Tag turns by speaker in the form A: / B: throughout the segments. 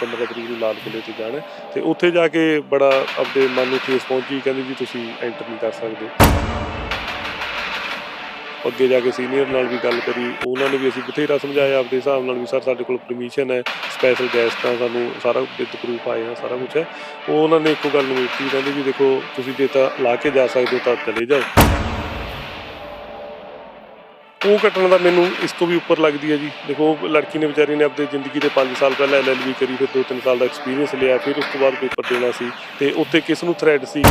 A: 15 ਤਰੀਕ ਨੂੰ ਲਾਲ ਕਿਲੇ 'ਚ ਜਾਣਾ ਹੈ ਤੇ ਉੱਥੇ ਜਾ ਕੇ ਬੜਾ ਆਪਦੇ ਮਨ ਨੂੰ ਠੇਸ ਪਹੁੰਚੀ, ਕਹਿੰਦੇ ਜੀ ਤੁਸੀਂ ਐਂਟਰ ਨਹੀਂ ਕਰ ਸਕਦੇ। ਅੱਗੇ ਜਾ ਕੇ ਸੀਨੀਅਰ ਨਾਲ ਵੀ ਗੱਲ ਕਰੀ, ਉਹਨਾਂ ਨੇ ਵੀ ਅਸੀਂ ਬਥੇਰਾ ਸਮਝਾਇਆ, ਆਪਦੇ ਹਿਸਾਬ ਨਾਲ ਵੀ ਸਰ ਸਾਡੇ ਕੋਲ ਪਰਮਿਸ਼ਨ ਹੈ ਸਪੈਸ਼ਲ ਗੈਸਟ ਆ ਸਾਨੂੰ ਸਾਰਾ ਵਿਦ ਪ੍ਰੂਫ ਆਏ ਆ, ਸਾਰਾ ਕੁਝ ਹੈ। ਉਹ ਉਹਨਾਂ ਨੇ ਇੱਕੋ ਗੱਲ ਨੂੰ ਕੀਤੀ ਕਹਿੰਦੇ ਵੀ ਦੇਖੋ ਤੁਸੀਂ ਜੇ ਤਾਂ ਲਾ ਕੇ ਜਾ ਸਕਦੇ ਹੋ ਤਾਂ ਚਲੇ ਜਾਓ। ਉਹ ਘਟਨਾ ਦਾ ਮੈਨੂੰ ਇਸ ਤੋਂ ਵੀ ਉੱਪਰ ਲੱਗਦੀ ਹੈ ਜੀ। ਦੇਖੋ, ਲੜਕੀ ਨੇ ਵਿਚਾਰੀ ਨੇ ਆਪਣੀ ਜ਼ਿੰਦਗੀ ਦੇ 5 ਸਾਲ ਪਹਿਲਾਂ ਐਲਐਲਬੀ ਕਰੀ, ਫਿਰ 2-3 ਸਾਲ ਦਾ ਐਕਸਪੀਰੀਅੰਸ ਲਿਆ, ਫਿਰ ਉਸ ਤੋਂ ਬਾਅਦ ਪੇਪਰ ਦੇਣਾ ਸੀ ਤੇ ਉੱਤੇ ਕਿਸ ਨੂੰ ਥ੍ਰੈਡ ਸੀ?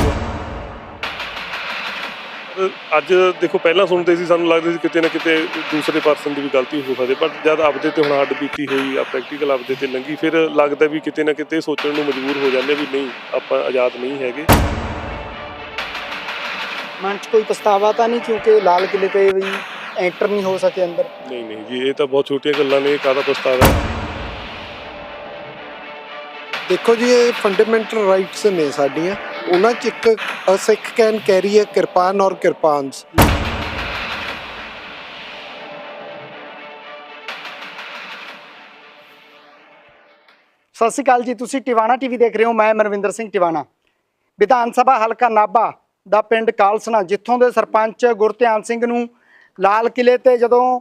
A: ਅੱਜ ਦੇਖੋ, ਪਹਿਲਾਂ ਸੁਣਦੇ ਸੀ, ਸਾਨੂੰ ਲੱਗਦਾ ਸੀ ਕਿਤੇ ਨਾ ਕਿਤੇ ਦੂਸਰੇ ਪਰਸਨ ਦੀ ਵੀ ਗਲਤੀ ਹੋ ਸਕਦੀ ਬਟ ਜਦ ਆਪਦੇ ਤੇ ਹੁਣ ਹੱਡ ਬੀਤੀ ਹੋਈ ਆ ਪ੍ਰੈਕਟੀਕਲ ਆਪਦੇ ਤੇ ਲੰਗੀ ਫਿਰ ਲੱਗਦਾ ਵੀ ਕਿਤੇ ਨਾ ਕਿਤੇ ਸੋਚਣ ਨੂੰ ਮਜਬੂਰ ਹੋ ਜਾਂਦੇ ਵੀ ਨਹੀਂ, ਆਪਾਂ ਆਜ਼ਾਦ ਨਹੀਂ ਹੈਗੇ।
B: ਮਨ 'ਚ ਕੋਈ ਪਛਤਾਵਾ ਤਾਂ ਨਹੀਂ ਕਿਉਂਕਿ ਲਾਲ ਕਿਲੇ ਤੇ ਵੀ ਐਂਟਰ ਨਹੀਂ ਹੋ ਸਕੇ ਅੰਦਰ।
A: ਨਹੀਂ ਨਹੀਂ ਜੀ ਇਹ ਤਾਂ ਬਹੁਤ ਛੋਟੀਆਂ ਗੱਲਾਂ ਨੇ ਕਾਹਦਾ ਪਛਤਾਵਾ ਹੈ?
C: ਦੇਖੋ ਜੀ ਇਹ ਫੰਡਾਮੈਂਟਲ ਰਾਈਟਸ ਨੇ ਸਾਡੀਆਂ। ਉਹਨਾਂ ਚ ਇੱਕ a Sikh can carry a kirpan or kirpans
B: ਸਤਿ ਸ਼੍ਰੀ ਅਕਾਲ ਜੀ ਤੁਸੀਂ ਟਿਵਾਣਾ ਟੀਵੀ ਦੇਖ ਰਹੇ ਹੋ ਮੈਂ ਮਨਵਿੰਦਰ ਸਿੰਘ ਟਿਵਾਣਾ। ਵਿਧਾਨ ਸਭਾ ਹਲਕਾ ਨਾਭਾ ਦਾ ਪਿੰਡ ਕਾਲਸਨਾ ਜਿੱਥੋਂ ਦੇ ਸਰਪੰਚ ਗੁਰਧਿਆਨ ਸਿੰਘ ਨੂੰ ਲਾਲ ਕਿਲੇ ਤੇ ਜਦੋਂ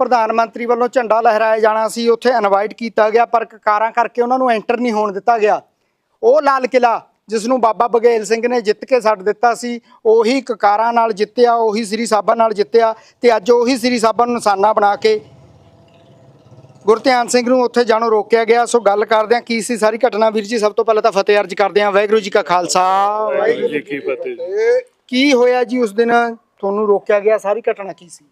B: ਪ੍ਰਧਾਨ ਮੰਤਰੀ ਵੱਲੋਂ ਝੰਡਾ ਲਹਿਰਾਇਆ ਜਾਣਾ ਸੀ ਉੱਥੇ ਇਨਵਾਈਟ ਕੀਤਾ ਗਿਆ ਪਰ ਕਾਰਾਂ ਕਰਕੇ ਉਹਨਾਂ ਨੂੰ ਐਂਟਰ ਨਹੀਂ ਹੋਣ ਦਿੱਤਾ ਗਿਆ। ਉਹ ਲਾਲ ਕਿਲਾ ਜਿਸ ਨੂੰ ਬਾਬਾ ਬਘੇਲ ਸਿੰਘ ਨੇ ਜਿੱਤ ਕੇ ਛੱਡ ਦਿੱਤਾ ਸੀ ਉਹੀ ਕਕਾਰਾਂ ਨਾਲ ਜਿੱਤਿਆ ਉਹੀ ਸ੍ਰੀ ਸਾਹਿਬਾਂ ਨਾਲ ਜਿੱਤਿਆ ਤੇ ਅੱਜ ਉਹੀ ਸ੍ਰੀ ਸਾਹਿਬਾਂ ਨੂੰ ਨਿਸ਼ਾਨਾ ਬਣਾ ਕੇ ਗੁਰਧਿਆਨ ਸਿੰਘ ਨੂੰ ਉੱਥੇ ਜਾਣੋਂ ਰੋਕਿਆ ਗਿਆ। ਸੋ ਗੱਲ ਕਰਦੇ ਹਾਂ ਕੀ ਸੀ ਸਾਰੀ ਘਟਨਾ? ਵੀਰ ਜੀ ਸਭ ਤੋਂ ਪਹਿਲਾਂ ਤਾਂ ਫਤਿਹ ਅਰਜ ਕਰਦੇ ਹਾਂ। ਵਾਹਿਗੁਰੂ ਜੀ ਕਾ ਖਾਲਸਾ।
A: ਵਾਹਿਗੁਰੂ ਜੀ ਕੀ ਫਤਿਹ
B: ਕੀ ਹੋਇਆ ਜੀ ਉਸ ਦਿਨ? ਤੁਹਾਨੂੰ ਰੋਕਿਆ ਗਿਆ ਸਾਰੀ ਘਟਨਾ ਕੀ ਸੀ?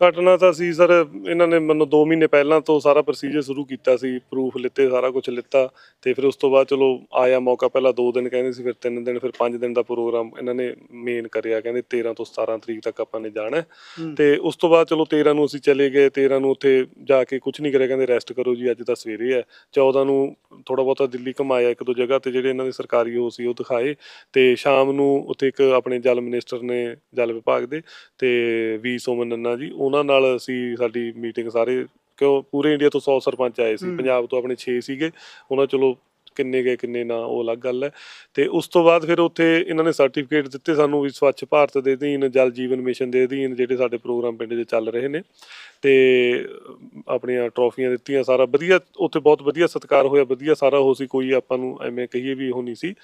A: ਘਟਨਾ ਤਾਂ ਸੀ ਸਰ ਇਹਨਾਂ ਨੇ ਮੈਨੂੰ 2 ਮਹੀਨੇ ਪਹਿਲਾਂ ਤੋਂ ਸਾਰਾ ਪ੍ਰੋਸੀਜਰ ਸ਼ੁਰੂ ਕੀਤਾ ਸੀ ਪ੍ਰੂਫ ਲਿੱਤੇ ਸਾਰਾ ਕੁਝ ਲਿੱਤਾ ਤੇ ਫਿਰ ਉਸ ਤੋਂ ਬਾਅਦ ਚਲੋ ਆਇਆ ਮੌਕਾ ਪਹਿਲਾਂ 2 ਦਿਨ ਕਹਿੰਦੇ ਸੀ ਫਿਰ 3 ਦਿਨ ਫਿਰ 5 ਦਿਨ ਦਾ ਪ੍ਰੋਗਰਾਮ ਇਹਨਾਂ ਨੇ ਮੇਨ ਕਰਿਆ ਕਹਿੰਦੇ 13 ਤੋਂ 17 ਤਰੀਕ ਤੱਕ ਆਪਾਂ ਨੇ ਜਾਣਾ ਹੈ। ਤੇ ਉਸ ਤੋਂ ਬਾਅਦ ਚਲੋ 13 ਨੂੰ ਅਸੀਂ ਚਲੇ ਗਏ 13 ਨੂੰ ਉੱਥੇ ਜਾ ਕੇ ਕੁਝ ਨਹੀਂ ਕਰਿਆ ਕਹਿੰਦੇ ਰੈਸਟ ਕਰੋ ਜੀ ਅੱਜ ਤਾਂ ਸਵੇਰੇ ਹੈ 14 ਨੂੰ ਥੋੜਾ ਬਹੁਤਾ ਦਿੱਲੀ ਘਮਾਇਆ ਇੱਕ ਦੋ ਜਗ੍ਹਾ ਤੇ ਜਿਹੜੇ ਇਹਨਾਂ ਦੇ ਸਰਕਾਰੀ ਉਹ ਸੀ ਉਹ ਦਿਖਾਏ ਤੇ ਸ਼ਾਮ ਨੂੰ ਉੱਥੇ ਇੱਕ ਆਪਣੇ ਜਲ ਮਿਨਿਸਟਰ ਨੇ ਜਲ ਵਿਭਾਗ ਦੇ ਤੇ ਵੀ ਸੋਮਨ ਨੰਨਾ ਜੀ ਉਹਨਾਂ ਨਾਲ ਅਸੀਂ ਸਾਡੀ ਮੀਟਿੰਗ ਸਾਰੇ ਕਿਉਂ ਪੂਰੇ ਇੰਡੀਆ ਤੋਂ 100 ਸਰਪੰਚ ਆਏ ਸੀ। ਪੰਜਾਬ ਤੋਂ ਆਪਣੇ 6 ਸੀਗੇ ਉਹਨਾਂ ਚਲੋ ਕਿੰਨੇ ਗਏ, ਕਿੰਨੇ ਨਾ, ਉਹ ਅਲੱਗ ਗੱਲ ਹੈ। ਤੇ ਉਸ ਤੋਂ ਬਾਅਦ ਫਿਰ ਉੱਥੇ ਇਹਨਾਂ ਨੇ ਸਰਟੀਫਿਕੇਟ ਦਿੱਤੇ ਸਾਨੂੰ ਵੀ ਸਵੱਛ ਭਾਰਤ ਦੇ ਅਧੀਨ, ਜਲ ਜੀਵਨ ਮਿਸ਼ਨ ਦੇ ਅਧੀਨ ਜਿਹੜੇ ਸਾਡੇ ਪ੍ਰੋਗਰਾਮ ਪਿੰਡ 'ਚ ਚੱਲ ਰਹੇ ਨੇ। ਤੇ ਆਪਣੀਆਂ ਟਰੋਫੀਆਂ ਦਿੱਤੀਆਂ, ਸਾਰਾ ਵਧੀਆ, ਉੱਥੇ ਬਹੁਤ ਵਧੀਆ ਸਤਿਕਾਰ ਹੋਇਆ, ਵਧੀਆ ਸਾਰਾ ਹੋ ਸੀ, ਕੋਈ ਆਪਾਂ ਨੂੰ ਐਵੇਂ ਕਹੀਏ ਵੀ ਉਹ ਨਹੀਂ ਸੀ।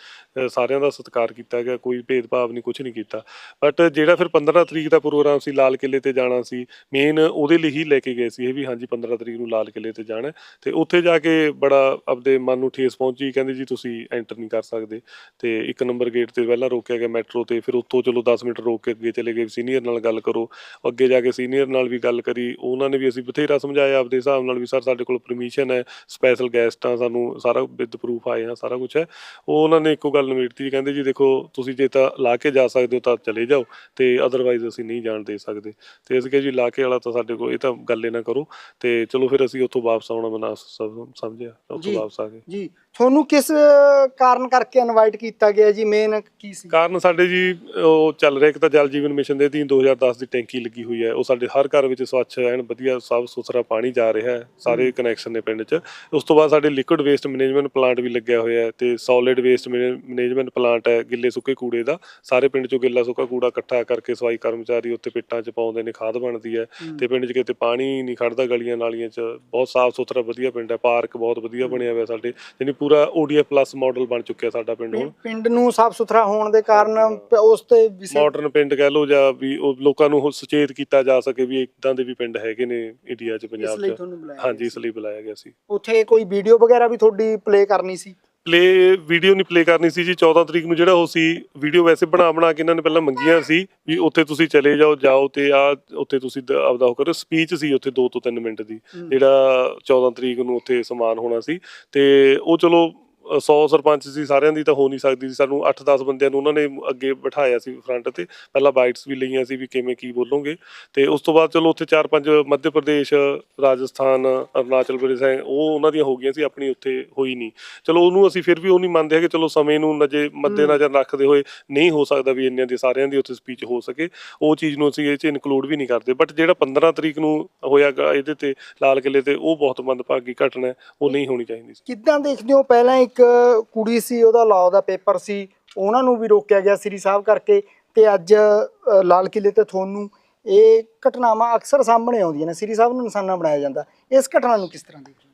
A: ਸਾਰਿਆਂ ਦਾ ਸਤਿਕਾਰ ਕੀਤਾ ਗਿਆ, ਕੋਈ ਭੇਦਭਾਵ ਨਹੀਂ ਕੁਝ ਨਹੀਂ ਕੀਤਾ। ਬਟ ਜਿਹੜਾ ਫਿਰ 15 ਤਰੀਕ ਦਾ ਪ੍ਰੋਗਰਾਮ ਸੀ, ਲਾਲ ਕਿਲੇ ਤੇ ਜਾਣਾ ਸੀ ਮੇਨ ਉਹਦੇ ਲਈ ਹੀ ਲੈ ਕੇ ਗਏ ਸੀ ਇਹ ਵੀ, ਹਾਂਜੀ 15 ਤਰੀਕ ਨੂੰ ਲਾਲ ਕਿਲੇ ਤੇ ਜਾਣਾ ਹੈ। ਤੇ ਉੱਥੇ ਜਾ ਕੇ ਬੜਾ ਆਪਦੇ ਮਨ ਨੂੰ ਠੇਸ ਪਹੁੰਚੀ ਕਹਿੰਦੇ ਜੀ ਤੁਸੀਂ ਐਂਟਰ ਨਹੀਂ ਕਰ ਸਕਦੇ ਤੇ ਇੱਕ ਨੰਬਰ ਗੇਟ ਤੇ ਪਹਿਲਾਂ ਰੋਕਿਆ ਗਿਆ ਮੈਟਰੋ ਤੇ ਫਿਰ ਉੱਥੋਂ ਚਲੋ 10 ਮਿੰਟ ਰੋਕ ਕੇ ਅੱਗੇ ਚਲੇ ਗਏ ਸੀਨੀਅਰ ਨਾਲ ਗੱਲ ਕਰੋ ਅੱਗੇ ਜਾ ਕੇ ਸੀਨੀਅਰ ਨਾਲ ਵੀ ਗੱਲ ਕਰੀ ਉਹਨਾਂ ਨੇ ਵੀ ਅਸੀਂ ਬਥੇਰਾ ਸਮਝਾਇਆ ਆਪਦੇ ਹਿਸਾਬ ਨਾਲ ਵੀ ਸਰ ਸਾਡੇ ਕੋਲ ਪਰਮਿਸ਼ਨ ਹੈ ਸਪੈਸ਼ਲ ਗੈਸਟ ਸਾਨੂੰ ਸਾਰਾ ਵਿਦ ਪ੍ਰੂਫ ਆਏ ਆ ਸਾਰਾ ਕੁਝ ਹੈ ਉਹ ਉਹਨਾਂ ਨੇ ਇੱਕੋ ਗੱਲ ਨਿਬੇੜਤੀ ਕਹਿੰਦੇ ਜੀ ਦੇਖੋ ਤੁਸੀਂ ਜੇ ਤਾਂ ਲਾ ਕੇ ਜਾ ਸਕਦੇ ਹੋ ਤਾਂ ਚਲੇ ਜਾਓ ਤੇ ਅਦਰਵਾਈਜ਼ ਅਸੀਂ ਨਹੀਂ ਜਾਣ ਦੇ ਸਕਦੇ ਤੇ ਅਸੀਂ ਕਿਹਾ ਜੀ ਲਾ ਕੇ ਵਾਲਾ ਤਾਂ ਸਾਡੇ ਕੋਲ ਇਹ ਤਾਂ ਗੱਲ ਹੀ ਨਾ ਕਰੋ ਤੇ ਚਲੋ ਫਿਰ ਅਸੀਂ ਉੱਥੋਂ ਵਾਪਸ ਆਉਣਾ ਬਣਾ ਸਭ ਸਮਝਿਆ ਉੱਥੋਂ
B: ਜੀ।
A: ਵਾਪਸ ਆ ਗਏ
B: ਜੀ ਤੁਹਾਨੂੰ ਕਿਸ ਕਾਰਨ ਕਰਕੇ ਇਨਵਾਈਟ ਕੀਤਾ ਗਿਆ ਜੀ? ਮੇਨ ਕੀ ਸੀ?
A: ਕਾਰਨ ਸਾਡੇ ਜੀ ਉਹ ਚੱਲ ਰਿਹਾ ਇੱਕ ਤਾਂ ਜਲ ਜੀਵਨ ਮਿਸ਼ਨ ਦੇ ਅਧੀਨ 2010 ਦੀ ਟੈਂਕੀ ਲੱਗੀ ਹੋਈ ਹੈ। ਉਹ ਸਾਡੇ ਹਰ ਘਰ ਵਿੱਚ ਸਵੱਛ ਐਨ ਵਧੀਆ ਸਾਫ਼ ਸੁਥਰਾ ਪਾਣੀ ਜਾ ਰਿਹਾ ਹੈ ਸਾਰੇ ਕਨੈਕਸ਼ਨ ਨੇ ਪਿੰਡ 'ਚ। ਉਸ ਤੋਂ ਬਾਅਦ ਸਾਡੇ ਲਿਕੁਇਡ ਵੇਸਟ ਮੈਨੇਜਮੈਂਟ ਪਲਾਂਟ ਵੀ ਲੱਗਿਆ ਹੋਇਆ ਹੈ ਤੇ ਸੋਲਿਡ ਵੇਸਟ ਮੈਨੇਜਮੈਂਟ ਪਲਾਂਟ ਹੈ ਗਿੱਲੇ ਸੁੱਕੇ ਕੂੜੇ ਦਾ। ਸਾਰੇ ਪਿੰਡ 'ਚੋਂ ਗਿੱਲਾ ਸੁੱਕਾ ਕੂੜਾ ਇਕੱਠਾ ਕਰਕੇ ਸਫ਼ਾਈ ਕਰਮਚਾਰੀ ਉੱਥੇ ਪਿੱਟਾਂ 'ਚ ਪਾਉਂਦੇ ਨੇ ਖਾਦ ਬਣਦੀ ਹੈ ਤੇ ਪਿੰਡ 'ਚ ਕਿਤੇ ਪਾਣੀ ਨਹੀਂ ਖੜਦਾ ਗਲੀਆਂ ਨਾਲੀਆਂ 'ਚ। ਬਹੁਤ ਸਾਫ਼ ਸੁਥਰਾ ਵਧੀਆ ਪਿੰਡ ਹੈ ਪਾਰਕ ਬਹੁਤ ਵਧੀਆ ਬਣਿਆ ਹੋਇਆ ਸਾਡੇ। ਯਾਨੀ ਪੂਰਾ ODF ਪਲੱਸ ਮਾਡਲ ਬਣ ਚੁੱਕਿਆ ਸਾਡਾ ਪਿੰਡ ਹੁਣ।
B: ਪਿੰਡ ਨੂੰ ਸਾਫ਼ ਸੁਥਰਾ ਹੋਣ ਦੇ ਕਾਰਨ ਪ- ਉਸ ਤੇ ਵਿਸ਼ੇ
A: ਮਾਡਰਨ ਪਿੰਡ ਕਹਿ ਲਓ ਜਾਂ ਵੀ ਉਹ ਲੋਕਾਂ ਨੂੰ ਉਹ ਸੁਚੇਤ ਕੀਤਾ ਜਾ ਸਕੇ ਵੀ ਇਦਾਂ ਦੇ ਵੀ ਪਿੰਡ ਹੈਗੇ ਨੇ ਇੰਡੀਆ 'ਚ
B: ਇਸ
A: ਪੰਜਾਬ
B: ਲਈ
A: 'ਚ।
B: ਤੁਹਾਨੂੰ ਬੁਲਾਇਆ
A: ਹਾਂਜੀ ਇਸ ਲਈ ਬੁਲਾਇਆ ਗਿਆ ਸੀ।
B: ਉੱਥੇ ਕੋਈ ਵੀਡੀਓ ਵਗੈਰਾ ਵੀ ਤੁਹਾਡੀ ਪਲੇ ਕਰਨੀ ਸੀ?
A: ਪਲੇ ਵੀਡੀਓ ਨਹੀਂ ਪਲੇ ਕਰਨੀ ਸੀ ਜੀ। 14 ਤਰੀਕ ਨੂੰ ਜਿਹੜਾ ਉਹ ਸੀ ਵੀਡੀਓ ਵੈਸੇ ਬਣਾ ਬਣਾ ਕੇ ਇਹਨਾਂ ਨੇ ਪਹਿਲਾਂ ਮੰਗੀਆਂ ਸੀ ਵੀ ਉੱਥੇ ਤੁਸੀਂ ਚਲੇ ਜਾਓ ਜਾਓ ਤੇ ਆ ਉੱਥੇ ਤੁਸੀਂ ਦ- ਆਪਦਾ ਉਹ ਕਰੋ। ਸਪੀਚ ਸੀ ਉੱਥੇ 2 ਤੋਂ 3 ਮਿੰਟ ਦੀ। ਜਿਹੜਾ 14 ਤਰੀਕ ਨੂੰ ਉੱਥੇ ਸਮਾਨ ਹੋਣਾ ਸੀ। ਤੇ ਉਹ ਚਲੋ 100 ਸਰਪੰਚ ਸੀ ਸਾਰਿਆਂ ਦੀ ਤਾਂ ਹੋ ਨਹੀਂ ਸਕਦੀ ਸੀ। ਸਾਨੂੰ 8-10 ਬੰਦਿਆਂ ਨੂੰ ਉਹਨਾਂ ਨੇ ਅੱਗੇ ਬਿਠਾਇਆ ਸੀ ਫਰੰਟ ਤੇ। ਪਹਿਲਾਂ ਬਾਈਟਸ ਵੀ ਲਈਆਂ ਸੀ ਵੀ ਕਿਵੇਂ ਕੀ ਬੋਲੋਗੇ। ਤੇ ਉਸ ਤੋਂ ਬਾਅਦ ਚਲੋ ਉੱਥੇ 4-5 ਮੱਧ ਪ੍ਰਦੇਸ਼ ਰਾਜਸਥਾਨ ਅਰੁਣਾਚਲ ਪ੍ਰਦੇਸ਼ ਹੈ ਉਹ ਉਹਨਾਂ ਦੀਆਂ ਹੋ ਗਈਆਂ ਸੀ ਆਪਣੀ ਉੱਥੇ ਹੋਈ ਨਹੀਂ। ਚਲੋ ਉਹਨੂੰ ਅਸੀਂ ਫਿਰ ਵੀ ਉਹ ਨਹੀਂ ਮੰਨਦੇ ਹੈਗੇ। ਚਲੋ ਸਮੇਂ ਨੂੰ ਨਜੇ ਮੱਦੇ ਨਜ਼ਰ ਰੱਖਦੇ ਹੋਏ ਨਹੀਂ ਹੋ ਸਕਦਾ ਵੀ ਇੰਨਿਆਂ ਦੀ ਸਾਰਿਆਂ ਦੀ ਉੱਥੇ ਸਪੀਚ ਹੋ ਸਕੇ। ਉਹ ਚੀਜ਼ ਨੂੰ ਅਸੀਂ ਇਹ 'ਚ ਇਨਕਲੂਡ ਵੀ ਨਹੀਂ ਕਰਦੇ। ਬਟ ਜਿਹੜਾ 15 ਤਰੀਕ ਨੂੰ ਹੋਇਆਗਾ ਇਹਦੇ ਤੇ ਲਾਲ ਕਿਲੇ ਤੇ ਉਹ ਬਹੁਤ ਮੰਦਭਾਗੀ ਘਟਨਾ ਹੈ। ਉਹ ਨਹੀਂ ਹੋਣੀ ਚਾਹੀਦੀ ਸੀ।
B: ਕਿੱਦਾਂ ਦੇਖਦੇ ਹੋ? ਪਹਿਲਾਂ ਇੱਕ ਇੱਕ ਕੁੜੀ ਸੀ, ਉਹਦਾ ਲਾਅ ਦਾ ਪੇਪਰ ਸੀ, ਉਹਨਾਂ ਨੂੰ ਵੀ ਰੋਕਿਆ ਗਿਆ ਸ੍ਰੀ ਸਾਹਿਬ ਕਰਕੇ ਤੇ ਅੱਜ ਲਾਲ ਕਿਲੇ ਤੇ ਤੁਹਾਨੂੰ ਇਹ ਘਟਨਾਵਾਂ ਅਕਸਰ ਸਾਹਮਣੇ ਆਉਂਦੀਆਂ ਨੇ, ਸ੍ਰੀ ਸਾਹਿਬ ਨੂੰ ਨਿਸ਼ਾਨਾ ਬਣਾਇਆ ਜਾਂਦਾ। ਇਸ ਘਟਨਾ ਨੂੰ ਕਿਸ ਤਰ੍ਹਾਂ ਦੇਖਦੇ ਹੋ?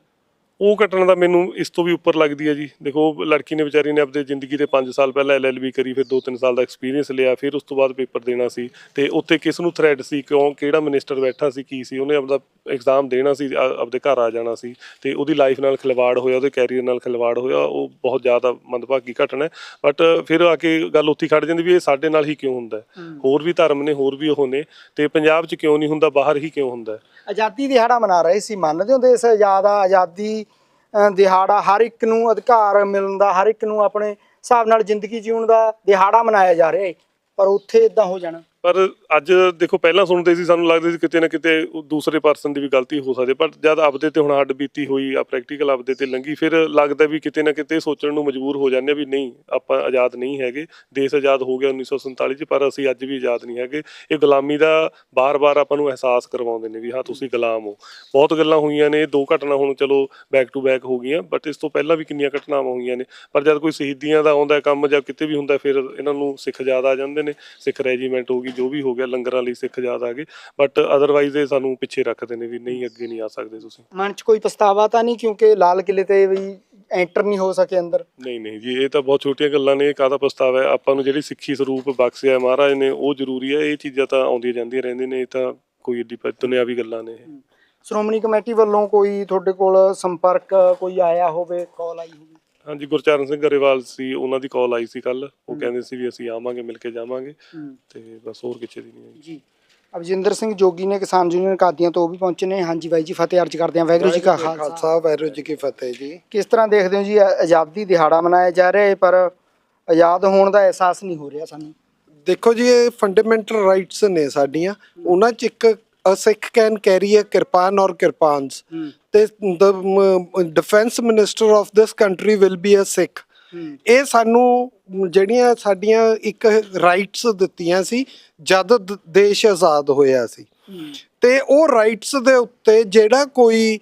A: ਉਹ ਘਟਨਾ ਦਾ ਮੈਨੂੰ ਇਸ ਤੋਂ ਵੀ ਉੱਪਰ ਲੱਗਦੀ ਹੈ ਜੀ। ਦੇਖੋ ਲੜਕੀ ਨੇ ਵਿਚਾਰੀ ਨੇ ਆਪਣੀ ਜ਼ਿੰਦਗੀ ਦੇ 5 ਸਾਲ ਪਹਿਲਾਂ ਐਲਐਲਬੀ ਕਰੀ ਫਿਰ 2-3 ਸਾਲ ਦਾ ਐਕਸਪੀਰੀਅੰਸ ਲਿਆ ਫਿਰ ਉਸ ਤੋਂ ਬਾਅਦ ਪੇਪਰ ਦੇਣਾ ਸੀ ਤੇ ਉੱਥੇ ਕਿਸ ਨੂੰ ਥ੍ਰੈਡ ਸੀ ਕਿਉਂ ਕਿਹੜਾ ਮਿਨਿਸਟਰ ਬੈਠਾ ਸੀ ਕੀ ਸੀ ਉਹਨੇ ਆਪਦਾ ਐਗਜ਼ਾਮ ਦੇਣਾ ਸੀ ਆ- ਆਪਦੇ ਘਰ ਆ ਜਾਣਾ ਸੀ ਤੇ ਉਹਦੀ ਲਾਈਫ ਨਾਲ ਖਿਲਵਾੜ ਹੋਇਆ ਉਹਦੇ ਕੈਰੀਅਰ ਨਾਲ ਖਿਲਵਾੜ ਹੋਇਆ ਉਹ ਬਹੁਤ ਜ਼ਿਆਦਾ ਮੰਦਭਾਗੀ ਘਟਨਾ ਹੈ। ਬਟ ਫਿਰ ਆ ਕੇ ਗੱਲ ਉੱਥੇ ਖੜ ਜਾਂਦੀ ਵੀ ਇਹ ਸਾਡੇ ਨਾਲ ਹੀ ਕਿਉਂ ਹੁੰਦਾ ਹੋਰ ਵੀ ਧਰਮ ਨੇ ਹੋਰ ਵੀ ਉਹ ਨੇ ਤੇ ਪੰਜਾਬ 'ਚ ਕਿਉਂ ਨਹੀਂ ਹੁੰਦਾ ਬਾਹਰ ਹੀ ਕਿਉਂ ਹੁੰਦਾ
B: ਆਜ਼ਾਦੀ ਦਿਹਾੜਾ ਮਨਾ ਰਹੇ ਸੀ ਮੰਨਦੇ ਹੋ ਦੇਸ਼ ਆਜ਼ਾਦ ਆਜ਼ਾਦੀ ਦਿਹਾੜਾ ਹਰ ਇੱਕ ਨੂੰ ਅਧਿਕਾਰ ਮਿਲਣ ਦਾ, ਹਰ ਇੱਕ ਨੂੰ ਆਪਣੇ ਹਿਸਾਬ ਨਾਲ ਜ਼ਿੰਦਗੀ ਜਿਉਣ ਦਾ ਦਿਹਾੜਾ ਮਨਾਇਆ ਜਾ ਰਿਹਾ ਹੈ ਪਰ ਉੱਥੇ ਇਦਾਂ ਹੋ ਜਾਣਾ।
A: ਪਰ ਅੱਜ ਦੇਖੋ ਪਹਿਲਾਂ ਸੁਣਦੇ ਸੀ ਸਾਨੂੰ ਲੱਗਦਾ ਸੀ ਕਿਤੇ ਨਾ ਕਿਤੇ ਦੂਸਰੇ ਪਰਸਨ ਦੀ ਵੀ ਗਲਤੀ ਹੋ ਸਕਦੀ ਹੈ, ਪਰ ਜਦ ਆਪਦੇ ਤੇ ਹੁਣ ਹੱਡ ਬੀਤੀ ਹੋਈ ਆ ਪ੍ਰੈਕਟੀਕਲ ਆਪਦੇ ਤੇ ਲੰਗੀ ਫਿਰ ਲੱਗਦਾ ਵੀ ਕਿਤੇ ਨਾ ਕਿਤੇ ਸੋਚਣ ਨੂੰ ਮਜਬੂਰ ਹੋ ਜਾਂਦੇ ਵੀ ਨਹੀਂ ਆਪਾਂ ਆਜ਼ਾਦ ਨਹੀਂ ਹੈਗੇ ਦੇਸ਼ ਆਜ਼ਾਦ ਹੋ ਗਿਆ 1947 ਚ ਪਰ ਅਸੀਂ ਅੱਜ ਵੀ ਆਜ਼ਾਦ ਨਹੀਂ ਹੈਗੇ। ਇਹ ਗੁਲਾਮੀ ਦਾ ਬਾਰ-ਬਾਰ ਆਪਾਂ ਨੂੰ ਅਹਿਸਾਸ ਕਰਵਾਉਂਦੇ ਨੇ ਵੀ ਹਾਂ ਤੁਸੀਂ ਗੁਲਾਮ ਹੋ। ਬਹੁਤ ਗੱਲਾਂ ਹੋਈਆਂ ਨੇ ਦੋ ਘਟਨਾ ਹੁਣ ਚਲੋ ਬੈਕ ਟੂ ਬੈਕ ਹੋ ਗਈਆਂ ਬਟ ਇਸ ਤੋਂ ਪਹਿਲਾਂ ਵੀ ਕਿੰਨੀਆਂ ਘਟਨਾਵਾਂ ਹੋਈਆਂ ਨੇ। ਪਰ ਜਦ ਕੋਈ ਸ਼ਹੀਦੀਆਂ ਦਾ ਆਉਂਦਾ ਕੰਮ ਜਾਂ ਕਿਤੇ ਵੀ ਹੁੰਦਾ ਫਿਰ ਇਹਨਾਂ ਨੂੰ ਸਿੱਖ ਜ਼ਿਆਦਾ ਆ ਜਾਂਦੇ ਨੇ ਸਿੱਖ ਰੈਜੀਮੈਂਟ ਹੋ ਗਈ ਜੋ ਵੀ ਹੋ ਗਿਆ ਲੰਗਰਾਂ ਲਈ ਸਿੱਖ ਜ਼ਿਆਦਾ ਆ ਗਏ ਬਟ ਅਦਰਵਾਈਜ਼ ਇਹ ਸਾਨੂੰ ਪਿੱਛੇ ਰੱਖਦੇ ਨੇ ਵੀ ਨਹੀਂ ਅੱਗੇ ਨਹੀਂ ਆ ਸਕਦੇ ਤੁਸੀਂ।
B: ਮਨ 'ਚ ਕੋਈ ਪਛਤਾਵਾ ਤਾਂ ਨਹੀਂ ਕਿਉਂਕਿ ਲਾਲ ਕਿਲੇ ਤੇ ਵੀ ਐਂਟਰ ਨਹੀਂ ਹੋ ਸਕੇ ਅੰਦਰ?
A: ਨਹੀਂ ਨਹੀਂ ਜੀ ਇਹ ਤਾਂ ਬਹੁਤ ਛੋਟੀਆਂ ਗੱਲਾਂ ਨੇ ਇਹ ਕਾਹਦਾ ਪਛਤਾਵਾ ਹੈ? ਆਪਾਂ ਨੂੰ ਜਿਹੜੀ ਸਿੱਖੀ ਸਰੂਪ ਬਖਸ਼ਿਆ ਮਹਾਰਾਜ ਨੇ ਉਹ ਜ਼ਰੂਰੀ ਹੈ ਇਹ ਚੀਜ਼ਾਂ ਤਾਂ ਆਉਂਦੀਆਂ ਜਾਂਦੀਆਂ ਰਹਿੰਦੀਆਂ ਨੇ ਇਹ ਤਾਂ ਕੋਈ ਏਡੀ ਦੁਨਿਆਵੀ ਗੱਲਾਂ ਨੇ ਇਹ।
B: ਸ਼੍ਰੋਮਣੀ ਕਮੇਟੀ ਵੱਲੋਂ ਕੋਈ ਤੁਹਾਡੇ ਕੋਲ ਸੰਪਰਕ ਕੋਈ ਆਇਆ ਹੋਵੇ ਕਾਲ ਆਈ ਹੋਵੇ?
A: ਹਾਂਜੀ ਗੁਰਚਰਨ ਸਿੰਘ ਗਰੇਵਾਲ ਸੀ ਉਹਨਾਂ ਦੀ ਕਾਲ ਆਈ ਸੀ ਕੱਲ ਉਹ ਕਹਿੰਦੇ ਸੀ ਵੀ ਅਸੀਂ ਆਵਾਂਗੇ ਮਿਲ ਕੇ ਜਾਵਾਂਗੇ। ਤੇ ਬਸ ਹੋਰ ਕਿਛੇ ਦੀ ਨਹੀਂ ਹੈ ਜੀ।
B: ਅਵਜਿੰਦਰ ਸਿੰਘ ਜੋਗੀ ਨੇ ਕਿਸਾਨ ਯੂਨੀਅਨ ਕਾਦੀਆਂ ਤੋਂ ਉਹ ਵੀ ਪਹੁੰਚੇ ਨੇ। ਹਾਂਜੀ ਬਾਈ ਜੀ ਫਤਿਹ ਅਰਜ ਕਰਦੇ ਹਾਂ। ਵਾਹਿਗੁਰੂ ਜੀ ਕਾ ਖਾਲਸਾ।
C: ਵਾਹਿਗੁਰੂ ਜੀ ਕੀ ਫਤਿਹ ਜੀ।
B: ਕਿਸ ਤਰ੍ਹਾਂ ਦੇਖਦੇ ਹੋ ਜੀ ਆਜ਼ਾਦੀ ਦਿਹਾੜਾ ਮਨਾਇਆ ਜਾ ਰਿਹਾ ਹੈ? ਪਰ ਆਜ਼ਾਦ ਹੋਣ ਦਾ ਅਹਿਸਾਸ ਨਹੀਂ ਹੋ ਰਿਹਾ ਸਾਨੂੰ।
C: ਦੇਖੋ ਜੀ ਇਹ ਫੰਡਾਮੈਂਟਲ ਰਾਈਟਸ ਨੇ ਸਾਡੀਆਂ। ਉਹਨਾਂ ਚ ਇੱਕ a Sikh can carry a kirpan ਔਰ ਕਿਰਪਾਨਸ। ਤੇ the defence minister of this country will be a Sikh ਇਹ ਸਾਨੂੰ ਜਿਹੜੀਆਂ ਸਾਡੀਆਂ ਇੱਕ ਰਾਈਟਸ ਦਿੱਤੀਆਂ ਸੀ ਜਦ ਦੇਸ਼ ਆਜ਼ਾਦ ਹੋਇਆ ਸੀ। ਤੇ ਉਹ ਰਾਈਟਸ ਦੇ ਉੱਤੇ ਜਿਹੜਾ ਕੋਈ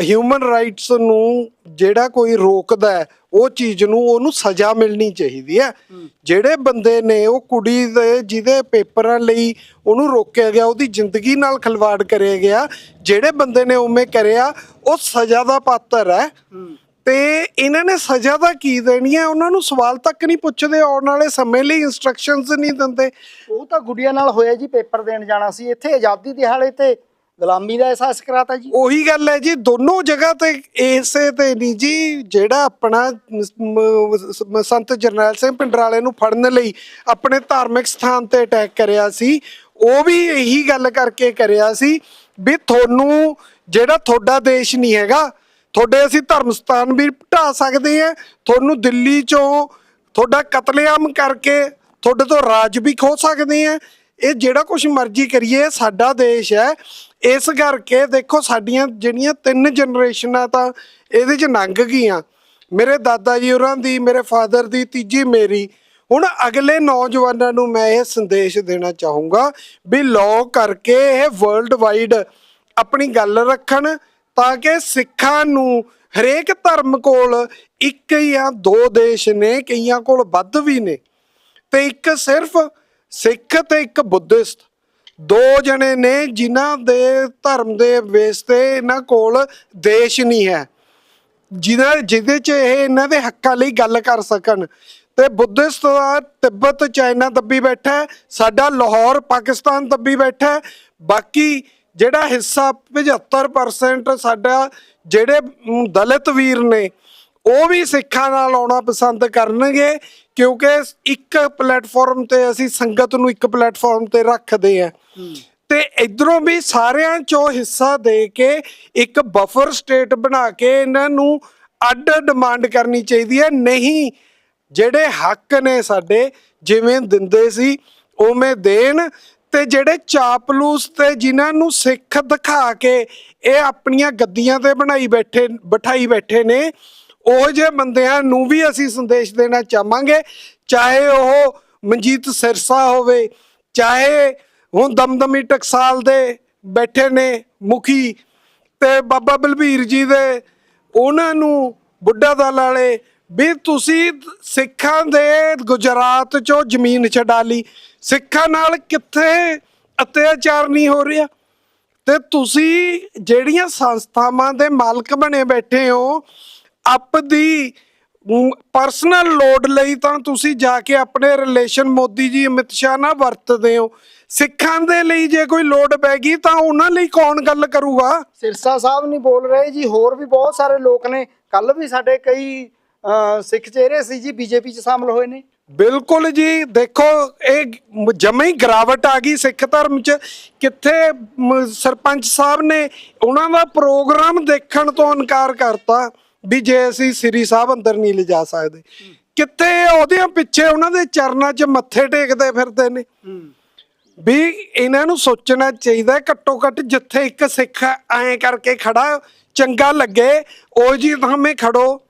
C: ਹਿਊਮਨ ਰਾਈਟਸ ਨੂੰ ਜਿਹੜਾ ਕੋਈ ਰੋਕਦਾ ਹੈ ਉਹ ਚੀਜ਼ ਨੂੰ ਉਹਨੂੰ ਸਜ਼ਾ ਮਿਲਣੀ ਚਾਹੀਦੀ ਹੈ। ਜਿਹੜੇ ਬੰਦੇ ਨੇ ਉਹ ਕੁੜੀ ਦੇ ਜਿਹਦੇ ਪੇਪਰਾਂ ਲਈ ਉਹਨੂੰ ਰੋਕਿਆ ਗਿਆ ਉਹਦੀ ਜ਼ਿੰਦਗੀ ਨਾਲ ਖਿਲਵਾੜ ਕਰਿਆ ਗਿਆ ਜਿਹੜੇ ਬੰਦੇ ਨੇ ਉਵੇਂ ਕਰਿਆ ਉਹ ਸਜ਼ਾ ਦਾ ਪਾਤਰ ਹੈ। ਤੇ ਇਹਨਾਂ ਨੇ ਸਜ਼ਾ ਤਾਂ ਕੀ ਦੇਣੀ ਹੈ? ਉਹਨਾਂ ਨੂੰ ਸਵਾਲ ਤੱਕ ਨਹੀਂ ਪੁੱਛਦੇ ਆਉਣ ਵਾਲੇ ਸਮੇਂ ਲਈ ਇਨਸਟਰਕਸ਼ਨਸ ਨਹੀਂ ਦਿੰਦੇ।
B: ਉਹ ਤਾਂ ਗੁੱਡੀਆਂ ਨਾਲ ਹੋਇਆ ਜੀ ਪੇਪਰ ਦੇਣ ਜਾਣਾ ਸੀ ਇੱਥੇ ਆਜ਼ਾਦੀ ਦਿਹਾੜੇ ਤੇ ਗੁਲਾਮੀ ਦਾ ਅਹਿਸਾਸ ਕਰਾਤਾ ਜੀ।
C: ਉਹੀ ਗੱਲ ਹੈ ਜੀ, ਦੋਨੋਂ ਜਗ੍ਹਾ ਤੇ ਇਸੇ ਤੇ ਨਹੀਂ ਜੀ, ਜਿਹੜਾ ਆਪਣਾ, ਮ- ਸੰਤ ਜਰਨੈਲ ਸਿੰਘ ਪਿੰਡਰਾਲੇ ਨੂੰ ਫੜਨ ਲਈ ਆਪਣੇ ਧਾਰਮਿਕ ਸਥਾਨ ਤੇ ਅਟੈਕ ਕਰਿਆ ਸੀ, ਉਹ ਵੀ ਇਹੀ ਗੱਲ ਕਰਕੇ ਕਰਿਆ ਸੀ ਵੀ ਤੁਹਾਨੂੰ, ਜਿਹੜਾ ਤੁਹਾਡਾ ਦੇਸ਼ ਨਹੀਂ ਹੈਗਾ, ਤੁਹਾਡੇ ਅਸੀਂ ਧਰਮ ਸਥਾਨ ਵੀ ਢਾ ਸਕਦੇ ਆ ਤੁਹਾਨੂੰ ਦਿੱਲੀ ਚੋਂ ਤੁਹਾਡਾ ਕਤਲੇਆਮ ਕਰਕੇ ਤੁਹਾਡੇ ਤੋਂ ਰਾਜ ਵੀ ਖੋ ਸਕਦੇ ਆ ਇਹ ਜਿਹੜਾ ਕੁਝ ਮਰਜ਼ੀ ਕਰੀਏ ਇਹ ਸਾਡਾ ਦੇਸ਼ ਹੈ ਇਸ ਕਰਕੇ ਦੇਖੋ ਸਾਡੀਆਂ ਜਿਹੜੀਆਂ ਤਿੰਨ ਜਨਰੇਸ਼ਨਾਂ ਤਾਂ ਇਹਦੇ 'ਚ ਲੰਘ ਗਈਆਂ। ਮੇਰੇ ਦਾਦਾ ਜੀ ਹੋਰਾਂ ਦੀ, ਮੇਰੇ ਫਾਦਰ ਦੀ, ਤੀਜੀ ਮੇਰੀ। ਹੁਣ ਅਗਲੇ ਨੌਜਵਾਨਾਂ ਨੂੰ ਮੈਂ ਇਹ ਸੰਦੇਸ਼ ਦੇਣਾ ਚਾਹੂੰਗਾ ਵੀ ਲਾਅ ਕਰਕੇ ਇਹ ਵਰਲਡ ਵਾਈਡ ਆਪਣੀ ਗੱਲ ਰੱਖਣ ਤਾਂ ਕਿ ਸਿੱਖਾਂ ਨੂੰ ਹਰੇਕ ਧਰਮ ਕੋਲ ਇੱਕ ਜਾਂ ਦੋ ਦੇਸ਼ ਨੇ, ਕਈਆਂ ਕੋਲ ਵੱਧ ਵੀ ਨੇ। ਤੇ ਇੱਕ ਸਿਰਫ ਸਿੱਖ ਤੇ ਇੱਕ ਬੁੱਧਿਸਟ। ਦੋ ਜਣੇ ਨੇ ਜਿਨ੍ਹਾਂ ਦੇ ਧਰਮ ਦੇ ਬੇਸ ਤੇ ਇਹਨਾਂ ਕੋਲ ਦੇਸ਼ ਨਹੀਂ ਹੈ। ਜਿਹਨਾਂ ਜਿਹਦੇ ਚ ਇਹ ਇਹਨਾਂ ਦੇ ਹੱਕਾਂ ਲਈ ਗੱਲ ਕਰ ਸਕਣ। ਤੇ ਬੁੱਧਿਸਟ ਦਾ ਤਿੱਬਤ ਚਾਈਨਾ ਦੱਬੀ ਬੈਠਾ ਸਾਡਾ ਲਾਹੌਰ ਪਾਕਿਸਤਾਨ ਦੱਬੀ ਬੈਠਾ ਬਾਕੀ ਜਿਹੜਾ ਹਿੱਸਾ 75% ਸਾਡਾ ਜਿਹੜੇ ਦਲਿਤ ਵੀਰ ਨੇ, ਉਹ ਵੀ ਸਿੱਖਾਂ ਨਾਲ ਆਉਣਾ ਪਸੰਦ ਕਰਨਗੇ। ਕਿਉਂਕਿ ਇੱਕ ਪਲੇਟਫਾਰਮ ਤੇ ਅਸੀਂ ਸੰਗਤ ਨੂੰ ਇੱਕ ਪਲੇਟਫਾਰਮ ਤੇ ਰੱਖਦੇ ਆ ਤੇ ਇਧਰੋਂ ਵੀ ਸਾਰਿਆਂ ਚੋਂ ਹਿੱਸਾ ਦੇ ਕੇ ਇੱਕ ਬਫਰ ਸਟੇਟ ਬਣਾ ਕੇ ਇਹਨਾਂ ਨੂੰ ਅੱਡ ਡਿਮਾਂਡ ਕਰਨੀ ਚਾਹੀਦੀ ਹੈ। ਨਹੀਂ ਜਿਹੜੇ ਹੱਕ ਨੇ ਸਾਡੇ ਜਿਵੇਂ ਦਿੰਦੇ ਸੀ ਉਵੇਂ ਦੇਣ ਤੇ ਜਿਹੜੇ ਚਾਪਲੂਸ ਤੇ ਜਿਨ੍ਹਾਂ ਨੂੰ ਸਿੱਖ ਦਿਖਾ ਕੇ ਇਹ ਆਪਣੀਆਂ ਗੱਦੀਆਂ ਤੇ ਬਣਾਈ ਬੈਠੇ ਬਿਠਾਈ ਬੈਠੇ ਨੇ ਉਹ ਜੇ ਬੰਦਿਆਂ ਨੂੰ ਵੀ ਅਸੀਂ ਸੰਦੇਸ਼ ਦੇਣਾ ਚਾਹਾਂਗੇ, ਚਾਹੇ ਉਹ ਮਨਜੀਤ ਸਿਰਸਾ ਹੋਵੇ, ਚਾਹੇ ਹੁਣ ਦਮਦਮੀ ਟਕਸਾਲ ਦੇ ਬੈਠੇ ਨੇ ਮੁਖੀ ਤੇ ਬਾਬਾ ਬਲਬੀਰ ਜੀ ਦੇ, ਉਹਨਾਂ ਨੂੰ ਬੁੱਢਾ ਦਲ ਵਾਲੇ, ਵੀ ਤੁਸੀਂ ਸਿੱਖਾਂ ਦੇ ਗੁਜਰਾਤ ਚੋਂ ਜ਼ਮੀਨ ਛਡਾ ਲਈ। ਸਿੱਖਾਂ ਨਾਲ ਕਿੱਥੇ ਅਤਿਆਚਾਰ ਨਹੀਂ ਹੋ ਰਿਹਾ? ਤੇ ਤੁਸੀਂ ਜਿਹੜੀਆਂ ਸੰਸਥਾਵਾਂ ਦੇ ਮਾਲਕ ਬਣੇ ਬੈਠੇ ਹੋ ਆਪਦੀ ਪਰਸਨਲ ਲੋਡ ਲਈ ਤਾਂ ਤੁਸੀਂ ਜਾ ਕੇ ਆਪਣੇ ਰਿਲੇਸ਼ਨ ਮੋਦੀ ਜੀ ਅਮਿਤ ਸ਼ਾਹ ਨਾਲ ਵਰਤਦੇ ਹੋ। ਸਿੱਖਾਂ ਦੇ ਲਈ ਜੇ ਕੋਈ ਲੋਡ ਪੈ ਗਈ ਤਾਂ ਉਹਨਾਂ ਲਈ ਕੌਣ ਗੱਲ ਕਰੂਗਾ?
B: ਸਿਰਸਾ ਸਾਹਿਬ ਨਹੀਂ ਬੋਲ ਰਹੇ ਜੀ ਹੋਰ ਵੀ ਬਹੁਤ ਸਾਰੇ ਲੋਕ ਨੇ। ਕੱਲ ਵੀ ਸਾਡੇ ਕਈ ਸਿੱਖ ਚਿਹਰੇ ਸੀ ਜੀ ਬੀਜੇਪੀ 'ਚ ਸ਼ਾਮਲ ਹੋਏ ਨੇ।
C: ਬਿਲਕੁਲ ਜੀ ਦੇਖੋ ਇਹ ਜਮੇ ਹੀ ਗਰਾਵਟ ਆ ਗਈ ਸਿੱਖ ਧਰਮ ਚ। ਕਿੱਥੇ ਸਰਪੰਚ ਸਾਹਿਬ ਨੇ ਉਹਨਾਂ ਦਾ ਪ੍ਰੋਗਰਾਮ ਦੇਖਣ ਤੋਂ ਇਨਕਾਰ ਕਰਤਾ। ਵੀ ਜੇ ਅਸੀਂ ਸ੍ਰੀ ਸਾਹਿਬ ਅੰਦਰ ਨਹੀਂ ਲਿਜਾ ਸਕਦੇ। ਕਿੱਥੇ ਉਹਦੇ ਪਿੱਛੇ ਉਹਨਾਂ ਦੇ ਚਰਨਾਂ 'ਚ ਮੱਥੇ ਟੇਕਦੇ ਫਿਰਦੇ ਨੇ। ਵੀ ਇਹਨਾਂ ਨੂੰ ਸੋਚਣਾ ਚਾਹੀਦਾ ਘੱਟੋ ਘੱਟ ਜਿੱਥੇ ਇੱਕ ਸਿੱਖ ਐਂ ਕਰਕੇ ਖੜਾ, ਚੰਗਾ ਲੱਗੇ, ਉਹ ਜੀ ਥਾਵੇਂ ਖੜੋ।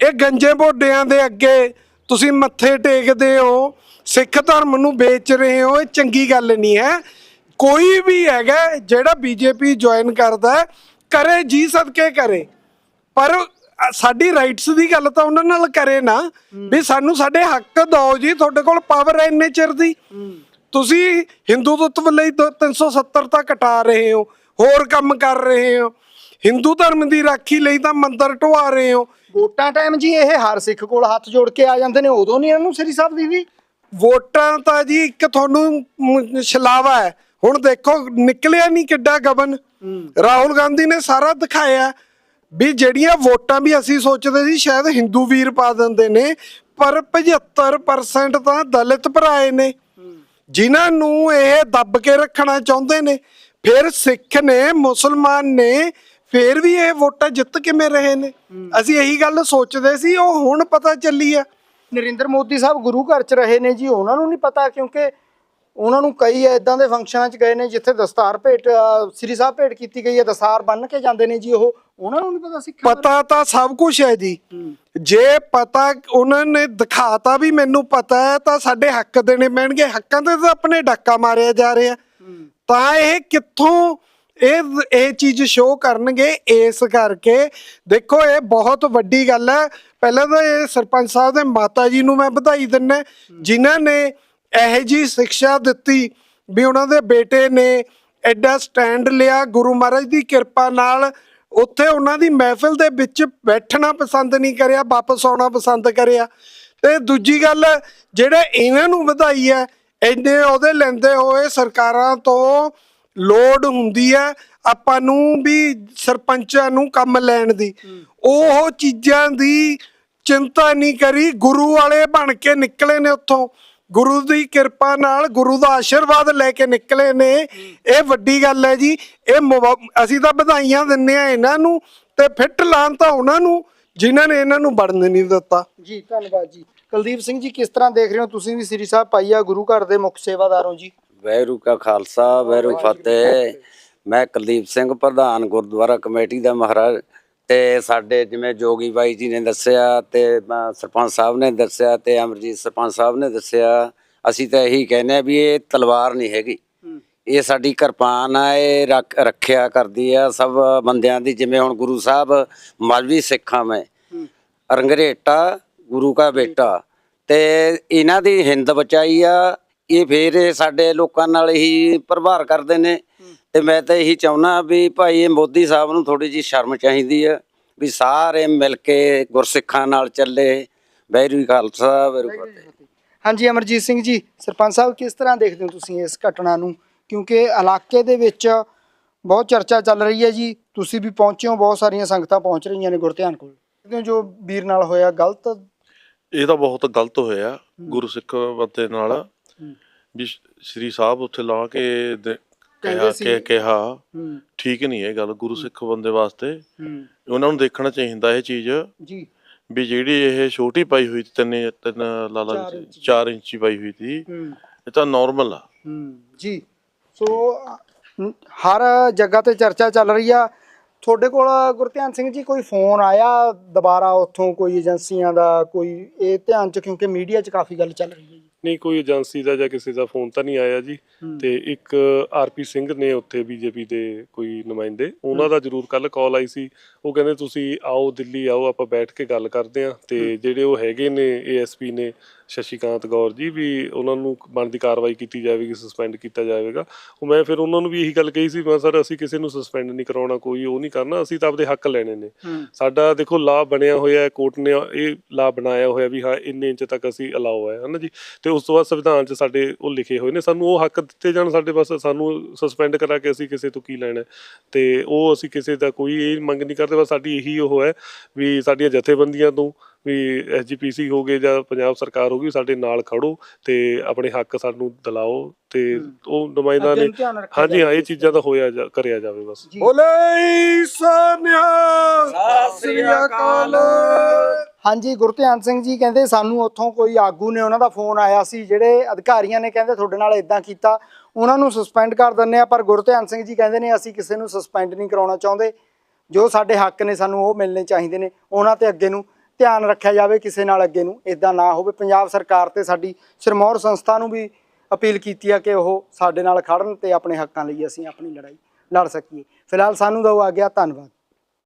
C: ਇਹ ਗੰਜੇ ਬੋਡਿਆਂ ਦੇ ਅੱਗੇ ਤੁਸੀਂ ਮੱਥੇ ਟੇਕਦੇ ਹੋ, ਸਿੱਖ ਧਰਮ ਨੂੰ ਵੇਚ ਰਹੇ ਹੋ, ਇਹ ਚੰਗੀ ਗੱਲ ਨਹੀਂ ਹੈ। ਕੋਈ ਵੀ ਹੈਗਾ ਜਿਹੜਾ ਬੀਜੇਪੀ ਜੁਆਇਨ ਕਰਦਾ, ਕਰੇ ਜੀ ਸਦਕੇ ਕਰੇ। ਪਰ ਅ, ਸਾਡੀ ਰਾਈਟਸ ਦੀ ਗੱਲ ਤਾਂ ਉਹਨਾਂ ਨਾਲ ਕਰੇ ਨਾ ਵੀ ਸਾਨੂੰ ਸਾਡੇ ਹੱਕ ਦਿਓ ਜੀ ਤੁਹਾਡੇ ਕੋਲ ਪਾਵਰ ਹੈ ਇੰਨੇ ਚਿਰ ਦੀ। ਤੁਸੀਂ ਹਿੰਦੂ ਤੱਤਵ ਲਈ ਦੋ- 370 ਤਾਂ ਕਟਾ ਰਹੇ ਹੋ ਹੋਰ ਕੰਮ ਕਰ ਰਹੇ ਹੋ। ਹਿੰਦੂ ਧਰਮ ਦੀ ਰਾਖੀ ਲਈ ਤਾਂ ਮੰਦਰ ਢਵਾ ਰਹੇ ਹੋ।
B: ਵੋਟਾਂ ਟਾਈਮ ਜੀ ਇਹ ਹਰ ਸਿੱਖ ਕੋਲ ਹੱਥ ਜੋੜ ਕੇ ਆ ਜਾਂਦੇ ਨੇ ਉਦੋਂ ਨਹੀਂ ਇਹਨਾਂ ਨੂੰ ਸ੍ਰੀ ਸਾਹਿਬ ਦੀ ਵੀ?
C: ਵੋਟਾਂ ਤਾਂ ਜੀ ਇੱਕ ਤੁਹਾਨੂੰ ਮ, ਛਲਾਵਾ ਹੈ। ਹੁਣ ਦੇਖੋ ਨਿਕਲਿਆ ਨਹੀਂ ਕਿੱਡਾ ਗਬਨ। ਰਾਹੁਲ ਗਾਂਧੀ ਨੇ ਸਾਰਾ ਦਿਖਾਇਆ। ਵੀ ਜਿਹੜੀਆਂ ਵੋਟਾਂ ਵੀ ਅਸੀਂ ਸੋਚਦੇ ਸੀ, ਸ਼ਾਇਦ ਹਿੰਦੂ ਵੀਰ ਪਾ ਦਿੰਦੇ ਨੇ, ਪਰ 75% ਤਾਂ ਦਲਿਤ ਭਰਾਏ ਨੇ। ਜਿਨ੍ਹਾਂ ਨੂੰ ਇਹ ਦੱਬ ਕੇ ਰੱਖਣਾ ਚਾਹੁੰਦੇ ਨੇ। ਫਿਰ ਸਿੱਖ ਨੇ, ਮੁਸਲਮਾਨ ਨੇ, ਫਿਰ ਵੀ ਇਹ ਵੋਟਾਂ ਜਿੱਤ ਕਿਵੇਂ ਰਹੇ ਨੇ? ਅਸੀਂ ਇਹੀ ਗੱਲ ਸੋਚਦੇ ਸੀ, ਉਹ ਹੁਣ ਪਤਾ ਚੱਲੀ ਆ।
B: ਨਰਿੰਦਰ ਮੋਦੀ ਸਾਹਿਬ ਗੁਰੂ ਘਰ 'ਚ ਰਹੇ ਨੇ ਜੀ, ਉਹਨਾਂ ਨੂੰ ਨਹੀਂ ਪਤਾ, ਕਿਉਂਕਿ ਉਹਨਾਂ ਨੂੰ ਕਈ ਇਦਾਂ ਦੇ ਫੰਕਸ਼ਨਾਂ 'ਚ ਗਏ ਨੇ ਜਿੱਥੇ ਦਸਤਾਰ ਭੇਟ ਸ੍ਰੀ ਸਾਹਿਬ ਭੇਟ ਕੀਤੀ ਗਈ ਹੈ ਦਸਤਾਰ ਬੰਨ ਕੇ ਜਾਂਦੇ ਨੇ ਜੀ ਉਹ। ਉਹਨਾਂ ਨੂੰ ਨਹੀਂ ਪਤਾ ਸਿੱਖਾਂ ਬਾਰੇ?
C: ਪਤਾ ਤਾਂ ਸਭ ਕੁਝ ਹੈ ਜੀ। ਜੇ ਪਤਾ ਉਹਨਾਂ ਨੇ ਦਿਖਾਤਾ ਵੀ ਮੈਨੂੰ ਪਤਾ ਹੈ ਤਾਂ ਸਾਡੇ ਹੱਕ ਦੇਣੇ ਪੈਣਗੇ। ਹੱਕਾਂ ਤੇ ਤਾਂ ਆਪਣੇ ਡਾਕਾ ਮਾਰਿਆ ਜਾ ਰਿਹਾ। ਤਾਂ ਇਹ ਕਿੱਥੋਂ ਇਹ ਇਹ ਚੀਜ਼ ਸ਼ੋਅ ਕਰਨਗੇ ਇਸ ਕਰਕੇ। ਦੇਖੋ ਇਹ ਬਹੁਤ ਵੱਡੀ ਗੱਲ ਹੈ। ਪਹਿਲਾਂ ਤਾਂ ਇਹ ਸਰਪੰਚ ਸਾਹਿਬ ਦੇ ਮਾਤਾ ਜੀ ਨੂੰ ਮੈਂ ਵਧਾਈ ਦਿੰਦਾ। ਜਿਨ੍ਹਾਂ ਨੇ ਇਹ ਜੀ ਸਿੱਖਿਆ ਦਿੱਤੀ ਵੀ ਉਹਨਾਂ ਦੇ ਬੇਟੇ ਨੇ ਐਡਾ ਸਟੈਂਡ ਲਿਆ, ਗੁਰੂ ਮਹਾਰਾਜ ਦੀ ਕਿਰਪਾ ਨਾਲ। ਉੱਥੇ ਉਹਨਾਂ ਦੀ ਮਹਿਫਿਲ ਦੇ ਵਿੱਚ ਬੈਠਣਾ ਪਸੰਦ ਨਹੀਂ ਕਰਿਆ, ਵਾਪਸ ਆਉਣਾ ਪਸੰਦ ਕਰਿਆ। ਤੇ ਦੂਜੀ ਗੱਲ, ਜਿਹੜੇ ਇਹਨਾਂ ਨੂੰ ਵਧਾਈ ਹੈ, ਇੰਨੇ ਉਹਦੇ ਲੈਂਦੇ ਹੋਏ ਸਰਕਾਰਾਂ ਤੋਂ ਲੋੜ ਹੁੰਦੀ ਹੈ ਆਪਾਂ ਨੂੰ ਵੀ ਸਰਪੰਚਾਂ ਨੂੰ ਕੰਮ ਲੈਣ ਦੀ। ਉਹ ਚੀਜ਼ਾਂ ਦੀ ਚਿੰਤਾ ਨਹੀਂ ਕਰੀ, ਗੁਰੂ ਵਾਲੇ ਬਣ ਕੇ ਨਿਕਲੇ ਨੇ ਉੱਥੋਂ। ਗੁਰੂ ਦੀ ਕਿਰਪਾ ਨਾਲ ਗੁਰੂ ਦਾ ਆਸ਼ੀਰਵਾਦ ਲੈ ਕੇ ਨਿਕਲੇ ਨੇ। ਇਹ ਵੱਡੀ ਗੱਲ ਹੈ ਜੀ ਇਹ ਮੁਬਾ- ਅਸੀਂ ਤਾਂ ਵਧਾਈਆਂ ਦਿੰਨੇ ਆ ਇਹਨਾਂ ਨੂੰ ਤੇ ਫਿੱਟ ਲਾਣ ਤਾਂ ਉਹਨਾਂ ਨੂੰ ਜਿਨ੍ਹਾਂ ਨੇ ਇਹਨਾਂ ਨੂੰ ਵੜਨ ਨਹੀਂ ਦਿੱਤਾ।
B: ਜੀ ਧੰਨਵਾਦ ਜੀ। ਕੁਲਦੀਪ ਸਿੰਘ ਜੀ ਕਿਸ ਤਰ੍ਹਾਂ ਦੇਖ ਰਹੇ ਹੋ ਤੁਸੀਂ ਵੀ ਸ੍ਰੀ ਸਾਹਿਬ ਪਾਈਆ ਗੁਰੂ ਘਰ ਦੇ ਮੁੱਖ ਸੇਵਾਦਾਰ ਹੋ ਜੀ?
D: ਵੈਰੂ ਕਾ ਖਾਲਸਾ ਵੈਰੂ ਫਤਿਹ। ਮੈਂ ਕੁਲਦੀਪ ਸਿੰਘ ਪ੍ਰਧਾਨ ਗੁਰਦੁਆਰਾ ਕਮੇਟੀ ਦਾ ਮਹਾਰਾਜ ਤੇ ਸਾਡੇ ਜਿਵੇਂ ਜੋਗੀ ਬਾਈ ਜੀ ਨੇ ਦੱਸਿਆ ਤੇ ਸਰਪੰਚ ਸਾਹਿਬ ਨੇ ਦੱਸਿਆ ਤੇ ਅਮਰਜੀਤ ਸਰਪੰਚ ਸਾਹਿਬ ਨੇ ਦੱਸਿਆ ਅਸੀਂ ਤਾਂ ਇਹੀ ਕਹਿੰਦੇ ਆ ਵੀ ਇਹ ਤਲਵਾਰ ਨਹੀਂ ਹੈਗੀ। ਇਹ ਸਾਡੀ ਕਿਰਪਾਨ ਆ ਇਹ ਰੱਖ- ਰੱਖਿਆ ਕਰਦੀ ਆ ਸਭ ਬੰਦਿਆਂ ਦੀ ਜਿਵੇਂ ਹੁਣ ਗੁਰੂ ਸਾਹਿਬ ਮਲਵੀ ਸਿੱਖਾਂ ਮੈਂ। ਰੰਗਰੇਟਾ ਗੁਰੂ ਕਾ ਬੇਟਾ। ਤੇ ਇਹਨਾਂ ਦੀ ਹਿੰਦ ਬਚਾਈ ਆ ਇਹ ਫੇਰ ਸਾਡੇ ਲੋਕਾਂ ਨਾਲ ਹੀ ਪ੍ਰਭਾਰ ਕਰਦੇ ਨੇ। ਤੇ ਮੈਂ ਤਾਂ ਇਹੀ ਚਾਹੁੰਦਾ ਵੀ ਭਾਈ ਇਹ ਮੋਦੀ ਸਾਹਿਬ ਨੂੰ ਥੋੜੀ ਜੀ ਸ਼ਰਮ ਚਾਹੀਦੀ ਆ ਵੀ ਸਾਰੇ ਮਿਲ ਕੇ ਗੁਰਸਿੱਖਾਂ ਨਾਲ ਚੱਲੇ। ਵੈਰੂ ਖਾਲਸਾ ਵੈਰੂ ਫਤਿਹ।
B: ਹਾਂਜੀ ਅਮਰਜੀਤ ਸਿੰਘ ਜੀ ਸਰਪੰਚ ਸਾਹਿਬ ਕਿਸ ਤਰ੍ਹਾਂ ਦੇਖਦੇ ਹੋ ਤੁਸੀਂ ਇਸ ਘਟਨਾ ਨੂੰ? ਕਿਉਂਕਿ ਇਲਾਕੇ ਦੇ ਵਿੱਚ ਬਹੁਤ ਚਰਚਾ ਚੱਲ ਰਹੀ ਹੈ ਜੀ। ਤੁਸੀਂ ਵੀ ਪਹੁੰਚੇ ਹੋ ਬਹੁਤ ਸਾਰੀਆਂ ਸੰਗਤਾਂ ਪਹੁੰਚ ਰਹੀਆਂ ਨੇ ਗੁਰਧਿਆਨ ਕੋਲ। ਜੋ ਵੀਰ ਨਾਲ ਹੋਇਆ ਗਲਤ?
E: ਇਹ ਤਾਂ ਬਹੁਤ ਗਲਤ ਹੋਇਆ ਗੁਰਸਿੱਖ ਬੰਦੇ ਨਾਲ। ਵੀ ਸ਼੍ਰੀ ਸਾਹਿਬ ਉੱਥੇ ਲਾ ਕੇ
C: ਕਹਿੰਦੇ
E: ਕਿਹਾ
C: ਸੀ।
E: ਕਿ ਕਿਹਾ
B: ਹੂੰ।
E: ਠੀਕ ਨਹੀਂ ਇਹ ਗੱਲ ਗੁਰੂ ਸਿੱਖ ਬੰਦੇ ਵਾਸਤੇ।
B: ਹੂੰ।
E: ਉਹਨਾਂ ਨੂੰ ਦੇਖਣਾ ਚਾਹੀਦਾ ਇਹ ਚੀਜ਼।
B: ਜੀ।
E: ਵੀ ਜਿਹੜੀ ਇਹ ਛੋਟੀ ਪਾਈ ਹੋਈ ਸੀ ਤਿੰਨ ਤਿੰਨ ਲਾਲਾ
B: ਚਾਰ ਇੰਚੀ।
E: 4 ਇੰਚੀ ਪਾਈ ਹੋਈ ਸੀ
B: ਹੂੰ।
E: ਇਹ ਤਾਂ ਨਾਰਮਲ ਆ।
B: ਹੂੰ ਜੀ। ਸੋ ਅ, ਹਰ ਜਗ੍ਹਾ ਤੇ ਚਰਚਾ ਚੱਲ ਰਹੀ ਆ। ਤੁਹਾਡੇ ਕੋਲ ਗੁਰਧਿਆਨ ਸਿੰਘ ਜੀ ਕੋਈ ਫੋਨ ਆਇਆ ਦੁਬਾਰਾ ਉੱਥੋਂ ਕੋਈ ਏਜੰਸੀਆਂ ਦਾ ਕੋਈ ਇਹ ਧਿਆਨ ਚ ਕਿਉਂਕਿ ਮੀਡੀਆ 'ਚ ਕਾਫੀ ਗੱਲ ਚੱਲ ਰਹੀ
A: ਨਹੀਂ ਕੋਈ ਏਜੰਸੀ ਦਾ ਜਾਂ ਕਿਸੇ ਦਾ ਫੋਨ ਤਾਂ ਨਹੀਂ ਆਇਆ ਜੀ। ਤੇ ਇੱਕ ਆਰਪੀ ਸਿੰਘ ਨੇ ਉੱਥੇ ਬੀਜੇਪੀ ਦੇ ਕੋਈ ਨੁਮਾਇੰਦੇ ਉਹਨਾਂ ਦਾ ਜ਼ਰੂਰ ਕੱਲ ਕਾਲ ਆਈ ਸੀ। ਉਹ ਕਹਿੰਦੇ ਤੁਸੀਂ ਆਓ ਦਿੱਲੀ ਆਓ ਆਪਾਂ ਬੈਠ ਕੇ ਗੱਲ ਕਰਦੇ ਆਂ। ਤੇ ਜਿਹੜੇ ਉਹ ਹੈਗੇ ਨੇ ਏਐਸਪੀ ਨੇ ਸ਼ਸ਼ੀਕਾਂਤ ਗੌਰ ਜੀ ਵੀ ਉਹਨਾਂ ਨੂੰ ਬਣਦੀ ਕਾਰਵਾਈ ਕੀਤੀ ਜਾਵੇਗੀ ਸਸਪੈਂਡ ਕੀਤਾ ਜਾਵੇਗਾ। ਉਹ ਮੈਂ ਫਿਰ ਉਹਨਾਂ ਨੂੰ ਵੀ ਇਹੀ ਗੱਲ ਕਹੀ ਸੀ ਮੈਂ ਸਰ ਅਸੀਂ ਕਿਸੇ ਨੂੰ ਸਸਪੈਂਡ ਨਹੀਂ ਕਰਾਉਣਾ ਕੋਈ ਉਹ ਨਹੀਂ ਕਰਨਾ ਅਸੀਂ ਤਾਂ ਆਪਦੇ ਹੱਕ ਲੈਣੇ ਨੇ। ਸਾਡਾ ਦੇਖੋ ਲਾ ਬਣਿਆ ਹੋਇਆ ਹੈ ਕੋਰਟ ਨੇ ਇਹ ਲਾ ਬਣਾਇਆ ਹੋਇਆ ਵੀ ਹਾਂ ਇੰਨੇ ਇੰਚ ਤੱਕ ਅਸੀਂ ਅਲਾਉ ਹੈ ਹਨਾ ਜੀ? ਤੇ ਉਸ ਤੋਂ ਬਾਅਦ ਸੰਵਿਧਾਨ 'ਚ ਸਾਡੇ ਉਹ ਲਿਖੇ ਹੋਏ ਨੇ ਸਾਨੂੰ ਉਹ ਹੱਕ ਦਿੱਤੇ ਜਾਣ ਸਾਡੇ ਬਸ ਸਾਨੂੰ ਸਸਪੈਂਡ ਕਰਾ ਕੇ ਅਸੀਂ ਕਿਸੇ ਤੋਂ ਕੀ ਲੈਣਾ। ਤੇ ਉਹ ਅਸੀਂ ਕਿਸੇ ਦਾ ਕੋਈ ਇਹ ਮੰਗ ਨਹੀਂ ਕਰਦੇ ਬਸ ਸਾਡੀ ਇਹੀ ਉਹ ਹੈ ਵੀ ਸਾਡੀਆਂ ਜਥੇਬੰਦੀਆਂ ਤੋਂ ਵੀ ਐਸਜੀਪੀਸੀ ਹੋ ਗਏ ਜਾਂ ਪੰਜਾਬ ਸਰਕਾਰ ਹੋ ਗਈ ਸਾਡੇ ਨਾਲ ਖੜੋ ਤੇ ਆਪਣੇ ਹੱਕ ਸਾਨੂੰ ਦਿਲਾਓ ਤੇ ਉਹ ਨੁਮਾਇੰਦਾ ਨੇ ਹਾਂਜੀ ਹਾਂ ਇਹ ਚੀਜ਼ਾਂ ਦਾ ਹੋਇਆ ਕਰਿਆ ਜਾਵੇ ਬਸ।
C: ਬੋਲੇ ਸੋਨਿਆ।
D: ਸ੍ਰੀ ਅਕਾਲ।
B: ਹਾਂਜੀ ਗੁਰਧਿਆਨ ਸਿੰਘ ਜੀ ਕਹਿੰਦੇ ਸਾਨੂੰ ਉੱਥੋਂ ਕੋਈ ਆਗੂ ਨੇ ਉਹਨਾਂ ਦਾ ਫੋਨ ਆਇਆ ਸੀ ਜਿਹੜੇ ਅਧਿਕਾਰੀਆਂ ਨੇ ਕਹਿੰਦੇ ਤੁਹਾਡੇ ਨਾਲ ਇਦਾਂ ਕੀਤਾ ਉਹਨਾਂ ਨੂੰ ਸਸਪੈਂਡ ਕਰ ਦਿੰਨੇ ਆ ਪਰ ਗੁਰਧਿਆਨ ਸਿੰਘ ਜੀ ਕਹਿੰਦੇ ਨੇ ਅਸੀਂ ਕਿਸੇ ਨੂੰ ਸਸਪੈਂਡ ਨਹੀਂ ਕਰਾਉਣਾ ਚਾਹੁੰਦੇ। ਜੋ ਸਾਡੇ ਹੱਕ ਨੇ ਸਾਨੂੰ ਉਹ ਮਿਲਣੇ ਚਾਹੀਦੇ ਨੇ ਉਹਨਾਂ ਤੇ ਅੱਗੇ ਨੂੰ ਧਿਆਨ ਰੱਖਿਆ ਜਾਵੇ ਕਿਸੇ ਨਾਲ ਅੱਗੇ ਨੂੰ ਇਦਾਂ ਨਾ ਹੋਵੇ। ਪੰਜਾਬ ਸਰਕਾਰ ਤੇ ਸਾਡੀ ਸਰਮੌਰ ਸੰਸਥਾ ਨੂੰ ਵੀ ਅਪੀਲ ਕੀਤੀ ਆ ਕਿ ਉਹ ਸਾਡੇ ਨਾਲ ਖੜਨ ਤੇ ਆਪਣੇ ਹੱਕਾਂ ਲਈ ਅਸੀਂ ਆਪਣੀ ਲੜਾਈ ਲੜ ਸਕੀਏ। ਫਿਲਹਾਲ ਸਾਨੂੰ ਦਿਓ ਆ ਗਿਆ, ਧੰਨਵਾਦ।